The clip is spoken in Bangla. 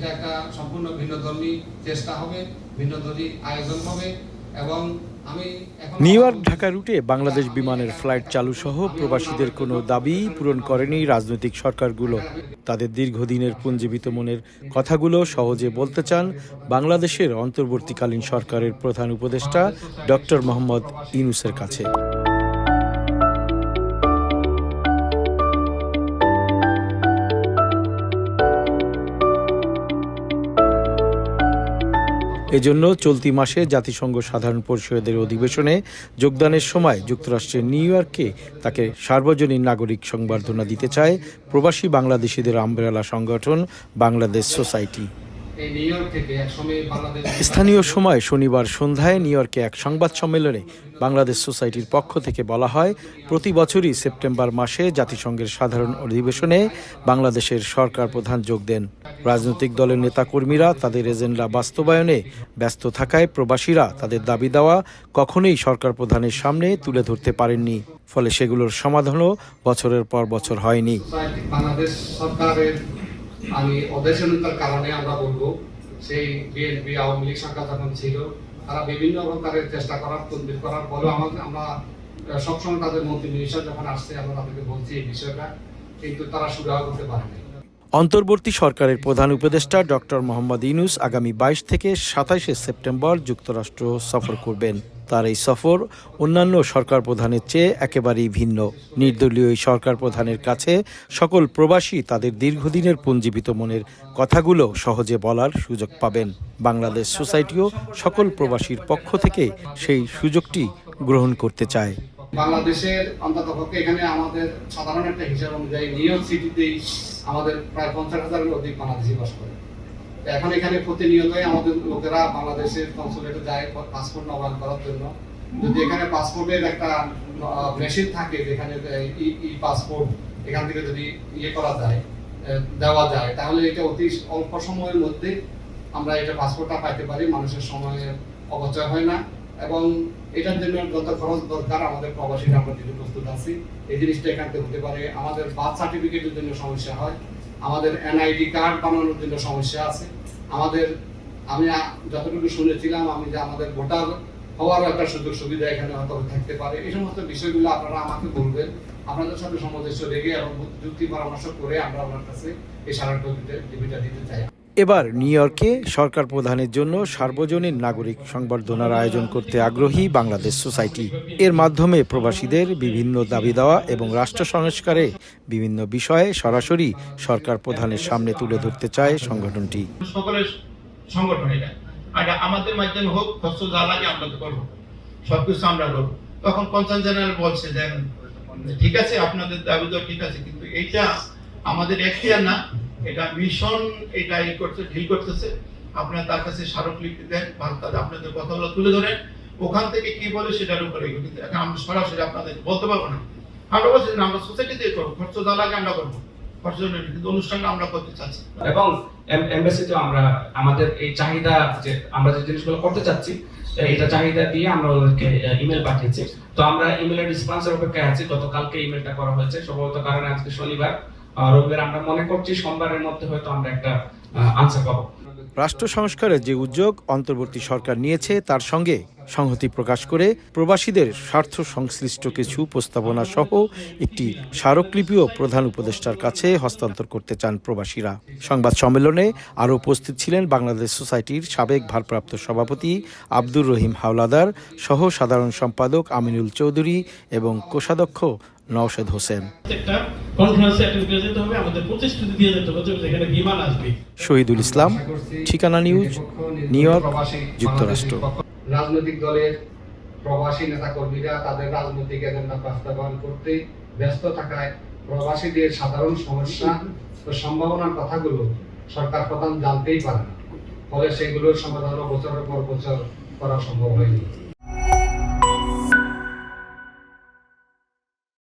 এটা একটা সম্পূর্ণ ভিন্নধর্মী চেষ্টা হবে ভিন্নধর্মী আয়োজন হবে এবং নিউ ইয়র্ক ঢাকা রুটে বাংলাদেশ বিমানের ফ্লাইট চালু সহ প্রবাসীদের কোনো দাবি পূরণ করেনি রাজনৈতিক সরকারগুলো। তাদের দীর্ঘদিনের পুঞ্জীবিত মনের কথাগুলো সহজে বলতে চান বাংলাদেশের অন্তর্বর্তীকালীন সরকারের প্রধান উপদেষ্টা ডক্টর মোহাম্মদ ইনুসের কাছে। এজন্য চলতি মাসে জাতিসংঘ সাধারণ পরিষদের অধিবেশনে যোগদানের সময় যুক্তরাষ্ট্রের নিউ ইয়র্কে তাকে সার্বজনীন নাগরিক সংবর্ধনা দিতে চায় প্রবাসী বাংলাদেশিদের আমব্রেলা সংগঠন বাংলাদেশ সোসাইটি। স্থানীয় সময় শনিবার সন্ধ্যায় নিউ ইয়র্কে এক সংবাদ সম্মেলনে বাংলাদেশ সোসাইটির পক্ষ থেকে বলা হয় প্রতি বছরই সেপ্টেম্বর মাসে জাতিসংঘের সাধারণ অধিবেশনে বাংলাদেশের সরকার প্রধান যোগ দেন। রাজনৈতিক দলের নেতাকর্মীরা তাদের এজেন্ডা বাস্তবায়নে ব্যস্ত থাকায় প্রবাসীরা তাদের দাবি দেওয়া কখনোই সরকার প্রধানের সামনে তুলে ধরতে পারেননি। ফলে সেগুলোর সমাধানও বছরের পর বছর হয়নি। বাংলাদেশ সরকারের আমি অদেশনতার কারণে আমরা বলব, সেই বিএনপি আওয়ামী লীগ সরকার যখন ছিল, তারা বিভিন্ন প্রকারের চেষ্টা করার, তদবির করার ফলে আমাদের আমরা সবসময় তাদের মন্ত্রী মিনিস্টার যখন আসছে, আমরা তাদেরকে বলছি এই বিষয়টা, কিন্তু তারা সুরাহা করতে পারেনি। অন্তর্বর্তী সরকারের প্রধান উপদেষ্টা ডক্টর মোহাম্মদ ইউনুস আগামী বাইশ থেকে সাতাইশে সেপ্টেম্বর যুক্তরাষ্ট্র সফর করবেন। তার এই সফর অন্যান্য সরকার প্রধানের চেয়ে একেবারেই ভিন্ন। নির্দলীয় এই সরকার প্রধানের কাছে সকল প্রবাসী তাদের দীর্ঘদিনের পুঞ্জীবিত মনের কথাগুলো সহজে বলার সুযোগ পাবেন। বাংলাদেশ সোসাইটিও সকল প্রবাসীর পক্ষ থেকে সেই সুযোগটি গ্রহণ করতে চায়। বাংলাদেশের অন্ততপক্ষে এখানে আমাদের সাধারণ একটা হিসাব অনুযায়ী নিউ ইয়র্ক সিটিতেই আমাদের প্রায় পঞ্চাশ হাজারের অধিক বাংলাদেশি বাস করে। এখন এখানে প্রতিনিয়তই আমাদের লোকেরা বাংলাদেশের কনসুলেটে যায় পাসপোর্ট নবায়ন করার জন্য। যদি এখানে পাসপোর্টের একটা মেশিন থাকে যেখানে ই পাসপোর্ট এখান থেকে যদি ইয়ে করা যায় দেওয়া যায়, তাহলে এটা অতি অল্প সময়ের মধ্যে আমরা এটা পাসপোর্টটা পাইতে পারি। মানুষের সময়ের অপচয় হয় না। এবং এটার জন্য যত খরচ দরকার, আমাদের প্রবাসীরা আমরা দিতে প্রস্তুত আছি। এই জিনিসটা এখান থেকে হতে পারে, আমাদের বার্থ সার্টিফিকেটের জন্য সমস্যা হয়, আমাদের এনআইডি কার্ড বানানোর জন্য সমস্যা আছে। আমাদের, আমি যতটুকু শুনেছিলাম, আমি যে আমাদের ভোটার হওয়ার একটা সুযোগ সুবিধা এখানে হয়তো থাকতে পারে। এই সমস্ত বিষয়গুলো আপনারা আমাকে বলবেন। আপনাদের সাথে সমদেশ রেখে এবং যুক্তি পরামর্শ করে আমরা আপনার কাছে এই সারাটা দিতে চাই। এবার নিউ ইয়র্কে সরকার প্রধানের জন্য সার্বজনীন নাগরিক সংবর্ধনার আয়োজন করতে আগ্রহী বাংলাদেশ সোসাইটি। এর মাধ্যমে প্রবাসীদের বিভিন্ন দাবি দেওয়া এবং রাষ্ট্র সংস্কারে বিভিন্ন বিষয়ে সরাসরি সরকার প্রধানের সামনে তুলে ধরতে চায় সংগঠনটি। আর আমাদের মাধ্যমে হোক যা লাগে আমরা আমরা তখন পঞ্চায়েত জেনারেল বলছে যে ঠিক আছে, আপনাদের দাবি ঠিক আছে, কিন্তু এইটা আমাদের এখতিয়ার না। এটা মিশন এটা ই করতে, ঢিল করতেছে। আপনারা তার কাছে স্মারকলিপি দেন বা আপনাদের কথাগুলো তুলে ধরেন। ওখান থেকে কি বলে সেটার উপরে। কিন্তু আমরা সরাসরি আপনাদের বলতে পারব না। আমরা বলছি আমরা সোসাইটি দিয়ে করব, খরচ যা লাগে আমরা করব। আমরা আমাদের এই চাহিদা যে আমরা যে করতে চাচ্ছি চাহিদা দিয়ে আমরা ওদেরকে ইমেল পাঠিয়েছি। তো আমরা অপেক্ষায় আছি। গতকালকে ইমেলটা করা হয়েছে। সম্ভবত কারণে আজকে শনিবার। রবিবার আমরা মনে করছি সোমবারের মধ্যে হয়তো আমরা একটা আনসার পাবো। রাষ্ট্র সংস্কারের যে উদ্যোগ অন্তর্বর্তী সরকার নিয়েছে তার সঙ্গে সংহতি প্রকাশ করে প্রবাসীদের স্বার্থ সংশ্লিষ্ট কিছু প্রস্তাবনা সহ একটি স্মারকলিপিও প্রধান উপদেষ্টার কাছে হস্তান্তর করতে চান প্রবাসীরা। সংবাদ সম্মেলনে আরও উপস্থিত ছিলেন বাংলাদেশ সোসাইটির সাবেক ভারপ্রাপ্ত সভাপতি আব্দুর রহিম হাওলাদার সহ সাধারণ সম্পাদক আমিনুল চৌধুরী এবং কোষাধ্যক্ষ নওশেদ হোসেন। কনফারেন্সে অ্যাটেন্ড করে যেতে হবে আমাদের প্রতিশ্রুতি দিয়ে যেতে হবে যে বিমান আসবে। শহীদুল ইসলাম ঠিকানা নিউজ নিউ ইয়র্ক যুক্তরাষ্ট্র। রাজনৈতিক দলের প্রবাসী নেতা কর্মীরা তাদের রাজনৈতিক এজেন্ডা বাস্তবায়ন করতে ব্যস্ত থাকায় প্রবাসীদের সাধারণ সমস্যা ও সম্ভাবনার কথাগুলো সরকার প্রধান জানতেই পারে না। ফলে সেগুলোর সমাধানও বছরের পর বছর করা সম্ভব হয়নি।